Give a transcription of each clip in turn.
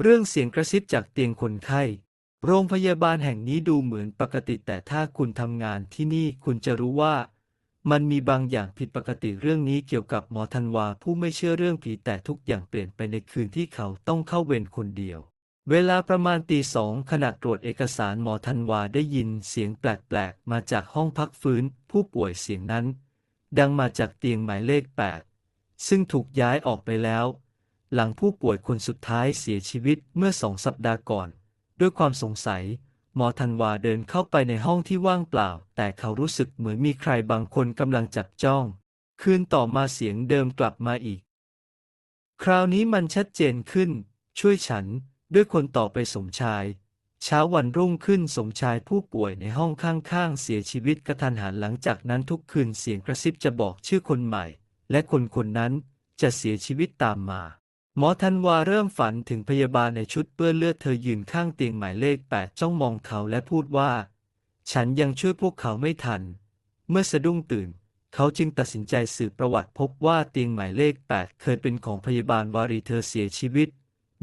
เรื่องเสียงกระซิบจากเตียงคนไข้ โรงพยาบาลแห่งนี้ดูเหมือนปกติแต่ถ้าคุณทำงานที่นี่คุณจะรู้ว่า มันมีบางอย่างผิดปกติเรื่องนี้เกี่ยวกับหมอธันวาผู้ไม่เชื่อเรื่องผีแต่ทุกอย่างเปลี่ยนไปในคืนที่เขาต้องเข้าเวรคนเดียว เวลาประมาณตีสองขณะตรวจเอกสารหมอธันวาได้ยินเสียงแปลกๆ มาจากห้องพักฟื้นผู้ป่วยเสียงนั้น ดังมาจากเตียงหมายเลข 8 ซึ่งถูกย้ายออกไปแล้ว หลังผู้ป่วยคนสุดท้ายเสียชีวิตเมื่อสองสัปดาห์ก่อน ด้วยความสงสัย หมอธันวาเดินเข้าไปในห้องที่ว่างเปล่า แต่เขารู้สึกเหมือนมีใครบางคนกำลังจับจ้อง คืนต่อมาเสียงเดิมกลับมาอีก คราวนี้มันชัดเจนขึ้น ช่วยฉัน ด้วยคนต่อไปสมชาย เช้าวันรุ่งขึ้นสมชายผู้ป่วยในห้องข้างๆ เสียชีวิตกระทันหันหลังจากนั้นทุกคืนเสียงกระซิบจะบอกชื่อคนใหม่ และคนคนนั้นจะเสียชีวิตตามมา หมอธันวาเริ่มฝันถึงพยาบาลในชุดเปื้อนเลือดเธอยืนข้างเตียงหมายเลขแปดจ้องมองเขาและพูดว่า ฉันยังช่วยพวกเขาไม่ทัน เมื่อสะดุ้งตื่น เขาจึงตัดสินใจสืบประวัติพบว่าเตียงหมายเลข8เคยเป็นของพยาบาลวารีเธอเสียชีวิต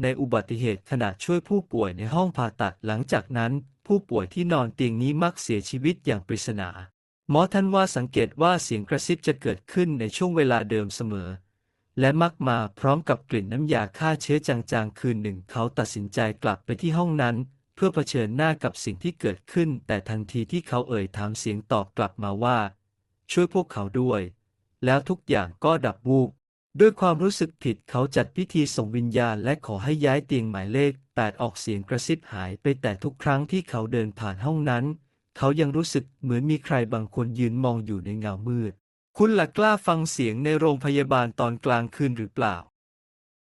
ในอุบัติเหตุขณะช่วยผู้ป่วยในห้องผ่าตัดหลังจากนั้น ผู้ป่วยที่นอนเตียงนี้มักเสียชีวิตอย่างปริศนาหมอทันวาสังเกตว่าเสียงกระซิบจะเกิดขึ้นในช่วงเวลาเดิมเสมอ และมักมาพร้อมกับกลิ่นน้ำยาฆ่าเชื้อจางๆ คืนหนึ่งเขาตัดสินใจกลับไปที่ห้องนั้น เพื่อเผชิญหน้ากับสิ่งที่เกิดขึ้น แต่ทันทีที่เขาเอ่ยถามเสียงตอบกลับมาว่า ช่วยพวกเขาด้วย แล้วทุกอย่างก็ดับวูบด้วยความรู้สึกผิดเขาจัดพิธีส่งวิญญาณและขอให้ย้ายเตียงหมายเลข 8 ออกเสียงกระซิบหายไปแต่ทุกครั้งที่เขาเดินผ่านห้องนั้น เขายังรู้สึกเหมือนมีใครบางคนยืนมองอยู่ในเงามืด คุณล่ะกล้าฟังเสียงในโรงพยาบาลตอนกลางคืนหรือเปล่า